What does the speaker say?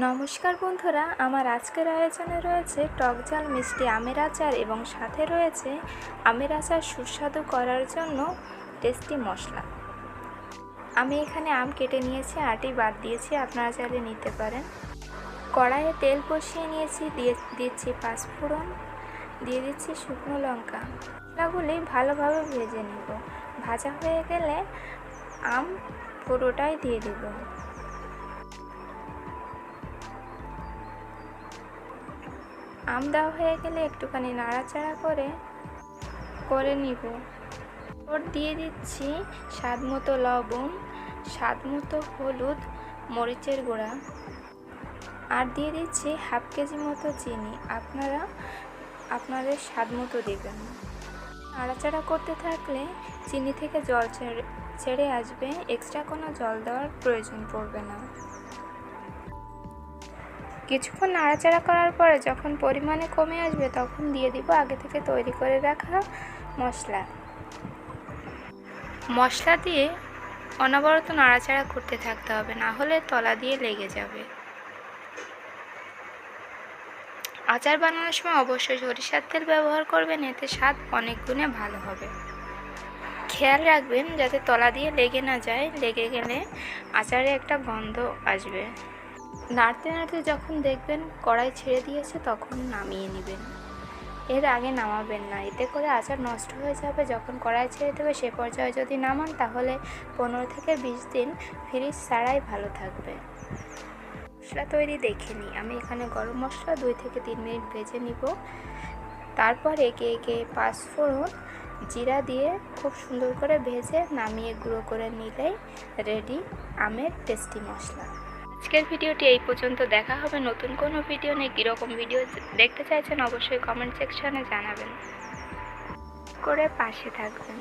নমস্কার বন্ধুরা, আমার আজকের আয়োজনে রয়েছে টক ঝাল মিষ্টি আমের আচার এবং সাথে রয়েছে আমের আচার সুস্বাদু করার জন্য টেস্টি মশলা। আমি এখানে আম কেটে নিয়েছি, আটি বাদ দিয়েছি, আপনারা চাইলে নিতে পারেন। কড়াইয়ে তেল বসিয়ে নিয়েছি, দিয়ে দিচ্ছি পাঁচফোড়ন, দিয়ে দিচ্ছি শুকনো লঙ্কা। মশলাগুলি ভালোভাবে ভেজে নিব। ভাজা হয়ে গেলে আম পুরোটাই দিয়ে দিব। আম দেওয়া হয়ে গেলে একটুখানি নাড়াচাড়া করে করে নিব। ওর দিয়ে দিচ্ছি স্বাদ মতো লবণ স্বাদ মতো হলুদ, মরিচের গুঁড়া। আর দিয়ে দিচ্ছি হাফ কেজি মতো চিনি। আপনারা আপনাদের স্বাদ মতো দেবেন। নাড়াচাড়া করতে থাকলে চিনি থেকে জল ছেড়ে ছেড়ে আসবে। এক্সট্রা কোনো জল দেওয়ার প্রয়োজন পড়বে না। কিছুক্ষণ নাড়াচাড়া করার পরে যখন পরিমাণে কমে আসবে তখন দিয়ে দিব আগে থেকে তৈরি করে রাখা মশলা। মশলা দিয়ে অনবরত নাড়াচাড়া করতে থাকতে হবে, না হলে তলা দিয়ে লেগে যাবে। আচার বানানোর সময় অবশ্যই সরিষার তেল ব্যবহার করবেন, এতে স্বাদ অনেক গুণে ভালো হবে। খেয়াল রাখবেন যাতে তলা দিয়ে লেগে না যায়, লেগে গেলে আচারে একটা গন্ধ আসবে। নাড়তে নাড়তে যখন দেখবেন কড়াই ছেড়ে দিয়েছে, তখন নামিয়ে নেবেন। এর আগে নামাবেন না। এতে করে আচার নষ্ট হয়ে যাবে। যখন কড়াই ছেড়ে দেবে, সে পর্যায়ে যদি নামান, তাহলে পনেরো থেকে বিশ দিন ফ্রিজ ছাড়াই ভালো থাকবে। মশলা তৈরি দেখে নিই। আমি এখানে গরম মশলা দুই থেকে তিন মিনিট ভেজে নিব। তারপর একে একে পাঁচফোড়ন জিরা দিয়ে খুব সুন্দর করে ভেজে নামিয়ে গুঁড়ো করে নিলেই রেডি আমের টেস্টি মশলা। আজকের ভিডিওটি এই পর্যন্ত। দেখা হবে নতুন কোনো ভিডিও নিয়ে। কীরকম ভিডিও দেখতে চাইছেন অবশ্যই কমেন্ট সেকশনে জানাবেন। করে পাশে থাকবেন।